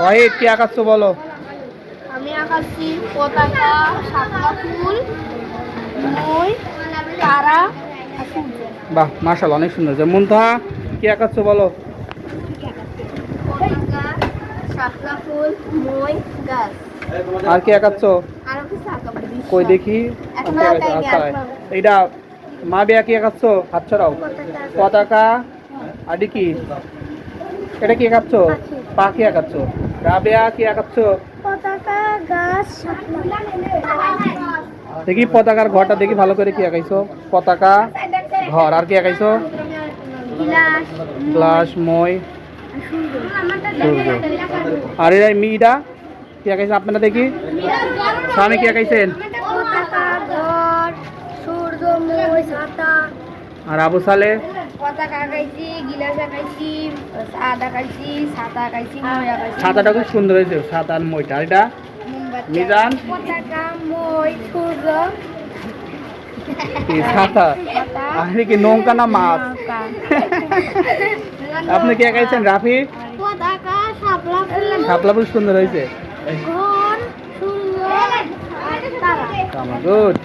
ওয়াহিদ কি আঁকাচ্ছ বলো? আমি আঁকাচ্ছি পতাকা শাপলা ফুল মই তারা বাহ মার্শাল অনেক সুন্দর। যে মুন্তাহা কি আঁকাচ্ছ বলো? আর কি আঁকাচ্ছ? আরও কই দেখি? আচ্ছা, আচ্ছা, আঁকলাম। এইটা মা বিয়া কি আঁকাচ্ছ? হাত ছড়াও। পতাকা আদি কি? এটা কি আঁকাচ্ছ? পাখি। পাখি আঁকাচ্ছ। রাবেয়া কি আঁকাচ্ছ? দেখি পতাকার ঘরটা দেখি ভালো করে কি আঁকাইছো। পতাকা ঘর আর কি আঁকাইছো? গিলাস মই। আর এরা মিটা কি আঁকাইছে আপনারা দেখি? স্বামী কি আঁকাইছেন? আর আবু সালে? পতাকা আঁকাইছি গিলাস আঁকাইছি আদ আঁকাইছি ছাতা আঁকাইছি মই আঁকাইছি। ছাতাটা খুব সুন্দর হয়েছে ছাতা আর মইটা এটা মিজান? পতাকা মই সূর্য। কি ছাতা আর কি নৌকা না মাছ? আপনি কি আঁকাইছেন রাফি? পতাকা শাপলা ফুল। সুন্দর হয়েছে। গুড